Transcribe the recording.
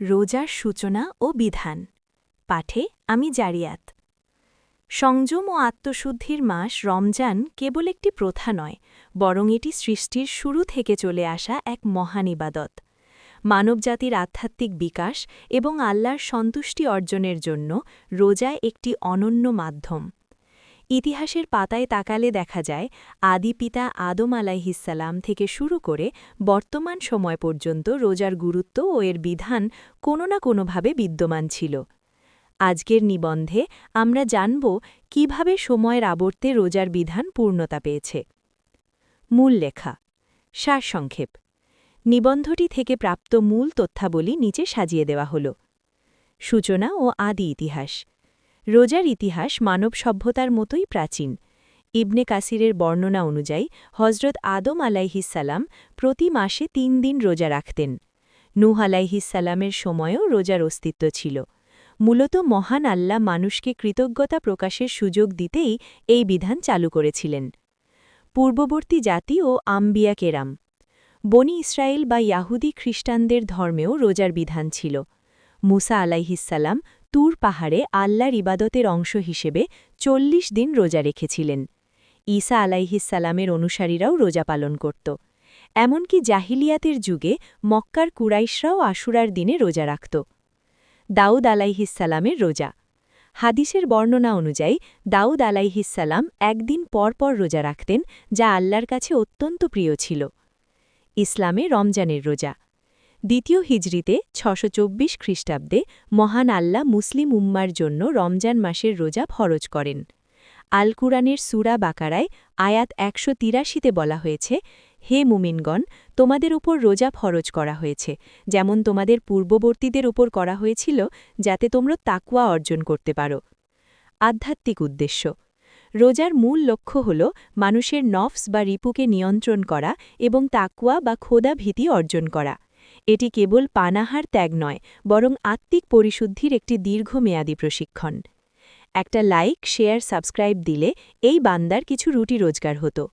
রোজার সূচনা ও বিধান। পাঠে আমি জারিয়াত। সংযম ও আত্মশুদ্ধির মাস রমজান কেবল একটি প্রথা নয়, বরং এটি সৃষ্টির শুরু থেকে চলে আসা এক মহান ইবাদত। মানবজাতির আধ্যাত্মিক বিকাশ এবং আল্লাহর সন্তুষ্টি অর্জনের জন্য রোজা একটি অনন্য মাধ্যম। ইতিহাসের পাতায় তাকালে দেখা যায়, আদি পিতা আদম আলাইহিসাল্লাম থেকে শুরু করে বর্তমান সময় পর্যন্ত রোজার গুরুত্ব ও এর বিধান কোনো না কোনোভাবে বিদ্যমান ছিল। আজকের নিবন্ধে আমরা জানব কীভাবে সময়ের আবর্তে রোজার বিধান পূর্ণতা পেয়েছে। মূল লেখা, সারসংক্ষেপ। নিবন্ধটি থেকে প্রাপ্ত মূল তথ্যাবলী নিচে সাজিয়ে দেওয়া হল। সূচনা ও আদি ইতিহাস। রোজার ইতিহাস মানব সভ্যতার মতোই প্রাচীন। ইবনে কাসিরের বর্ণনা অনুযায়ী হজরত আদম আলাইহিসাল্লাম প্রতি মাসে তিন দিন রোজা রাখতেন। নূহ আলাইহিসাল্লামের সময়ও রোজার অস্তিত্ব ছিল। মূলত মহান আল্লাহ মানুষকে কৃতজ্ঞতা প্রকাশের সুযোগ দিতেই এই বিধান চালু করেছিলেন। পূর্ববর্তী জাতি ও আম্বিয়া কেরাম। বনি ইসরায়েল বা ইয়াহুদি খ্রিস্টানদের ধর্মেও রোজার বিধান ছিল। মুসা আলাইহিসাল্লাম তুর পাহাড়ে আল্লাহর ইবাদতের অংশ হিসেবে চল্লিশ দিন রোজা রেখেছিলেন। ঈসা আলাইহিসাল্লামের অনুসারীরাও রোজা পালন করত। এমনকি জাহিলিয়াতের যুগে মক্কার কুরাইশরাও আশুরার দিনে রোজা রাখত। দাউদ আলাইহিসাল্লামের রোজা। হাদিসের বর্ণনা অনুযায়ী, দাউদ আলাইহিসাল্লাম একদিন পর পর রোজা রাখতেন, যা আল্লাহর কাছে অত্যন্ত প্রিয় ছিল। ইসলামে রমজানের রোজা। দ্বিতীয় হিজড়িতে ছশো চব্বিশ খ্রিস্টাব্দে মহান আল্লাহ মুসলিম উম্মার জন্য রমজান মাসের রোজা ফরজ করেন। আল কুরআনের সুরা বাকারায় আয়াত একশো তিরাশিতে বলা হয়েছে, হে মুমিনগণ, তোমাদের উপর রোজা ফরজ করা হয়েছে, যেমন তোমাদের পূর্ববর্তীদের উপর করা হয়েছিল, যাতে তোমরা তাকুয়া অর্জন করতে পারো। আধ্যাত্মিক উদ্দেশ্য। রোজার মূল লক্ষ্য হল মানুষের নফস বা রিপুকে নিয়ন্ত্রণ করা এবং তাকুয়া বা খোদা ভীতি অর্জন করা। এটি কেবল পানাহার ত্যাগ নয়, বরং আত্মিক পরিশুদ্ধির একটি দীর্ঘমেয়াদী প্রশিক্ষণ। একটা লাইক, শেয়ার, সাবস্ক্রাইব দিলে এই বান্দার কিছু রুটি রোজগার হতো।